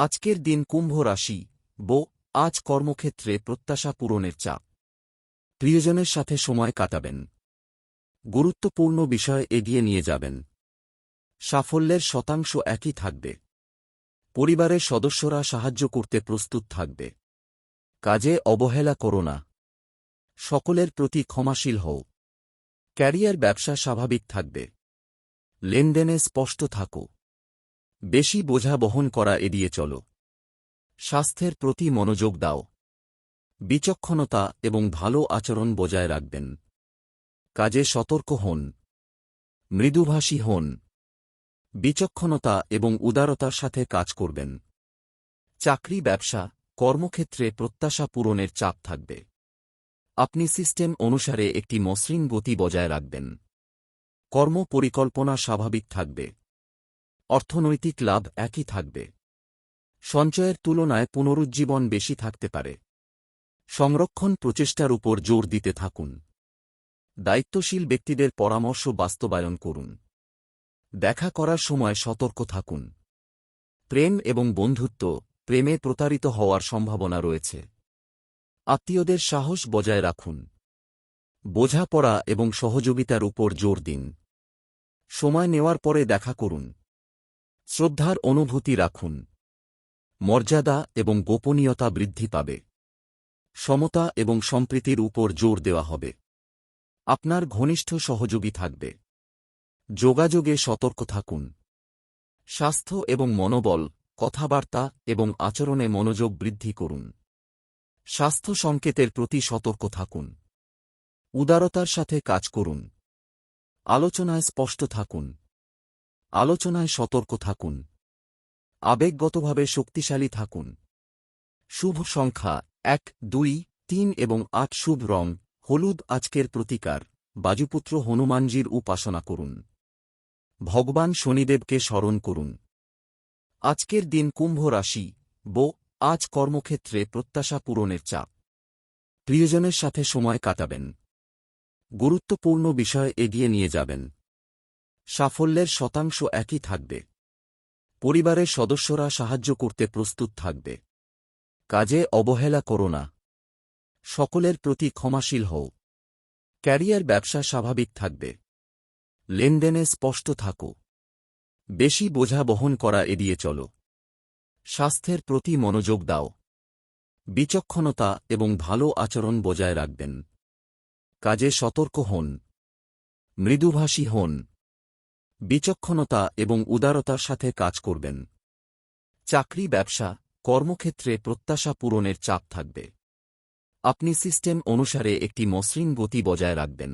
আজকের দিন কুম্ভ রাশি, বো, আজ কর্মক্ষেত্রে প্রত্যাশা পূরণের চাপ। প্রিয়জনের সাথে সময় কাটাবেন। গুরুত্বপূর্ণ বিষয় এগিয়ে নিয়ে যাবেন। সাফল্যের শতাংশ একই থাকবে। পরিবারের সদস্যরা সাহায্য করতে প্রস্তুত থাকবে। কাজে অবহেলা করো না। সকলের প্রতি ক্ষমাশীল হও। ক্যারিয়ার ব্যবসা স্বাভাবিক থাকবে। লেনদেনে স্পষ্ট থাকো। বেশি বোঝা বহন করা এড়িয়ে চলো। স্বাস্থ্যের প্রতি মনোযোগ দাও। বিচক্ষণতা এবং ভালো আচরণ বজায় রাখবেন। কাজে সতর্ক হন। মৃদুভাষী হন। বিচক্ষণতা এবং উদারতার সাথে কাজ করবেন। চাকরি, ব্যবসা, কর্মক্ষেত্রে প্রত্যাশা পূরণের চাপ থাকবে। আপনি সিস্টেম অনুসারে একটি মসৃণ গতি বজায় রাখবেন। কর্ম পরিকল্পনা স্বাভাবিক থাকবে। অর্থনৈতিক লাভ একই থাকবে। সঞ্চয়ের তুলনায় পুনরুজ্জীবন বেশি থাকতে পারে। সংরক্ষণ প্রচেষ্টার উপর জোর দিতে থাকুন। দায়িত্বশীল ব্যক্তিদের পরামর্শ বাস্তবায়ন করুন। দেখা করার সময় সতর্ক থাকুন। প্রেম এবং বন্ধুত্ব, প্রেমে প্রতারিত হওয়ার সম্ভাবনা রয়েছে। আত্মীয়দের সাহস বজায় রাখুন। বোঝাপড়া এবং সহযোগিতার উপর জোর দিন। সময় নেওয়ার পরে দেখা করুন। শ্রদ্ধার অনুভূতি রাখুন। মর্যাদা এবং গোপনীয়তা বৃদ্ধি পাবে। সমতা এবং সম্প্রীতির উপর জোর দেওয়া হবে। আপনার ঘনিষ্ঠ সহযোগী থাকবে। যোগাযোগে সতর্ক থাকুন। স্বাস্থ্য এবং মনোবল, কথাবার্তা এবং আচরণে মনোযোগ বৃদ্ধি করুন। স্বাস্থ্য সংকেতের প্রতি সতর্ক থাকুন। উদারতার সাথে কাজ করুন। আলোচনায় স্পষ্ট থাকুন। আলোচনায় সতর্ক থাকুন। আবেগগতভাবে শক্তিশালী থাকুন। শুভ সংখ্যা এক, দুই, তিন এবং আট শুভ রং, হলুদ আজকের প্রতিকার, বাজুপুত্র হনুমানজির উপাসনা করুন। ভগবান শনিদেবকে স্মরণ করুন। আজকের দিন কুম্ভ রাশি, বো, আজ কর্মক্ষেত্রে প্রত্যাশা পূরণের চাপ। প্রিয়জনের সাথে সময় কাটাবেন। গুরুত্বপূর্ণ বিষয় এগিয়ে নিয়ে যাবেন। সাফল্যের শতাংশ একই থাকবে। পরিবারের সদস্যরা সাহায্য করতে প্রস্তুত থাকবে। কাজে অবহেলা করো না। সকলের প্রতি ক্ষমাশীল হও। ক্যারিয়ার ব্যবসা স্বাভাবিক থাকবে। লেনদেনে স্পষ্ট থাকো। বেশি বোঝা বহন করা এড়িয়ে চলো। স্বাস্থ্যের প্রতি মনোযোগ দাও। বিচক্ষণতা এবং ভালো আচরণ বজায় রাখবেন। কাজে সতর্ক হন। মৃদুভাষী হন। বিচক্ষণতা এবং উদারতার সাথে কাজ করবেন। চাকরি, ব্যবসা, কর্মক্ষেত্রে প্রত্যাশা পূরণের চাপ থাকবে। আপনি সিস্টেম অনুসারে একটি মসৃণ গতি বজায় রাখবেন।